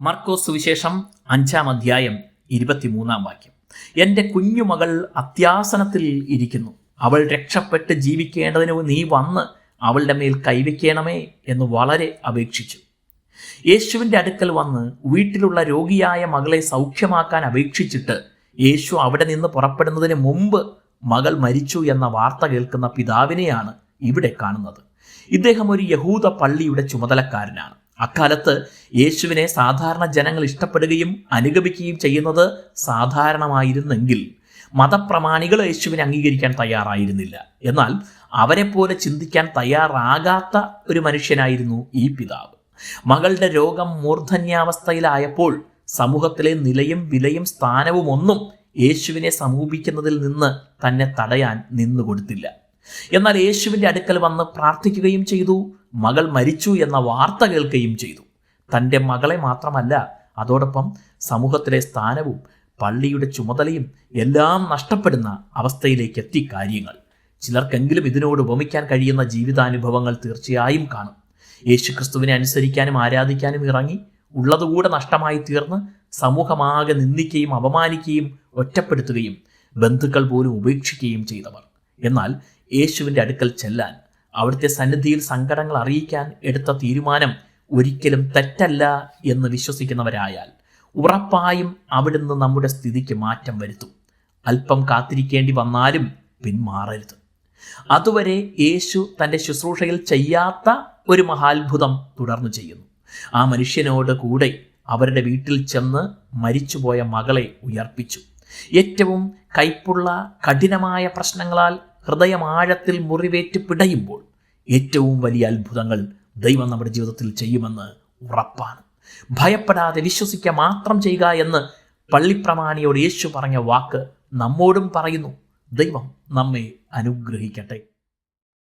മർക്കോസ് സുവിശേഷം അഞ്ചാം അധ്യായം ഇരുപത്തിമൂന്നാം വാക്യം. എന്റെ കുഞ്ഞുമകൾ അത്യാസനത്തിൽ ഇരിക്കുന്നു. അവൾ രക്ഷപ്പെട്ട് ജീവിക്കേണ്ടതിന് നീ വന്ന് അവളുടെ മേൽ കൈവയ്ക്കണമേ എന്ന് വളരെ അപേക്ഷിച്ചു. യേശുവിന്റെ അടുക്കൽ വന്ന് വീട്ടിലുള്ള രോഗിയായ മകളെ സൗഖ്യമാക്കാൻ അപേക്ഷിച്ചിട്ട് യേശു അവിടെ നിന്ന് പുറപ്പെടുന്നതിന് മുമ്പ് മകൾ മരിച്ചു എന്ന വാർത്ത കേൾക്കുന്ന പിതാവിനെയാണ് ഇവിടെ കാണുന്നത്. ഇദ്ദേഹം ഒരു യഹൂദ പള്ളിയുടെ ചുമതലക്കാരനാണ്. അക്കാലത്ത് യേശുവിനെ സാധാരണ ജനങ്ങൾ ഇഷ്ടപ്പെടുകയും അനുഗമിക്കുകയും ചെയ്യുന്നത് സാധാരണമായിരുന്നെങ്കിൽ മതപ്രമാണികൾ യേശുവിനെ അംഗീകരിക്കാൻ തയ്യാറായിരുന്നില്ല. എന്നാൽ അവരെപ്പോലെ ചിന്തിക്കാൻ തയ്യാറാകാത്ത ഒരു മനുഷ്യനായിരുന്നു ഈ പിതാവ്. മകളുടെ രോഗം മൂർധന്യാവസ്ഥയിലായപ്പോൾ സമൂഹത്തിലെ നിലയും വിലയും സ്ഥാനവും ഒന്നും യേശുവിനെ സമീപിക്കുന്നതിൽ നിന്ന് തന്നെ തടയാൻ നിന്നുകൊടുത്തില്ല. എന്നാൽ യേശുവിന്റെ അടുക്കൽ വന്ന് പ്രാർത്ഥിക്കുകയും ചെയ്തു. മകൾ മരിച്ചു എന്ന വാർത്ത കേൾക്കുകയും ചെയ്തു. തന്റെ മകളെ മാത്രമല്ല അതോടൊപ്പം സമൂഹത്തിലെ സ്ഥാനവും പള്ളിയുടെ ചുമതലയും എല്ലാം നഷ്ടപ്പെടുന്ന അവസ്ഥയിലേക്ക് എത്തി കാര്യങ്ങൾ. ചിലർക്കെങ്കിലും ഇതിനോട് ഉപമിക്കാൻ കഴിയുന്ന ജീവിതാനുഭവങ്ങൾ തീർച്ചയായും കാണും. യേശുക്രിസ്തുവിനെ അനുസരിക്കാനും ആരാധിക്കാനും ഇറങ്ങി ഉള്ളതുകൂടെ നഷ്ടമായി തീർന്ന് സമൂഹമാകെ നിന്ദിക്കുകയും അപമാനിക്കുകയും ഒറ്റപ്പെടുത്തുകയും ബന്ധുക്കൾ പോലും ഉപേക്ഷിക്കുകയും ചെയ്തവർ. എന്നാൽ യേശുവിന്റെ അടുക്കൽ ചെല്ലാൻ അവിടുത്തെ സന്നിധിയിൽ സങ്കടങ്ങൾ അറിയിക്കാൻ എടുത്ത തീരുമാനം ഒരിക്കലും തെറ്റല്ല എന്ന് വിശ്വസിക്കുന്നവരായാൽ ഉറപ്പായും അവിടുന്ന് നമ്മുടെ സ്ഥിതിക്ക് മാറ്റം വരുത്തും. അല്പം കാത്തിരിക്കേണ്ടി വന്നാലും പിന്മാറരുത്. അതുവരെ യേശു തന്റെ ശുശ്രൂഷയിൽ ചെയ്യാത്ത ഒരു മഹാത്ഭുതം തുടർന്നു ചെയ്യുന്നു. ആ മനുഷ്യനോട് കൂടെ അവരുടെ വീട്ടിൽ ചെന്ന് മരിച്ചുപോയ മകളെ ഉയർപ്പിച്ചു. ഏറ്റവും കൈപ്പുള്ള കഠിനമായ പ്രശ്നങ്ങളാൽ ഹൃദയമാഴത്തിൽ മുറിവേറ്റ് പിടയുമ്പോൾ ഏറ്റവും വലിയ അത്ഭുതങ്ങൾ ദൈവം നമ്മുടെ ജീവിതത്തിൽ ചെയ്യുമെന്ന് ഉറപ്പാണ്. ഭയപ്പെടാതെ വിശ്വസിക്കുക മാത്രം ചെയ്യുക എന്ന് പള്ളിപ്രമാണിയോട് യേശു പറഞ്ഞ വാക്ക് നമ്മോടും പറയുന്നു. ദൈവം നമ്മെ അനുഗ്രഹിക്കട്ടെ.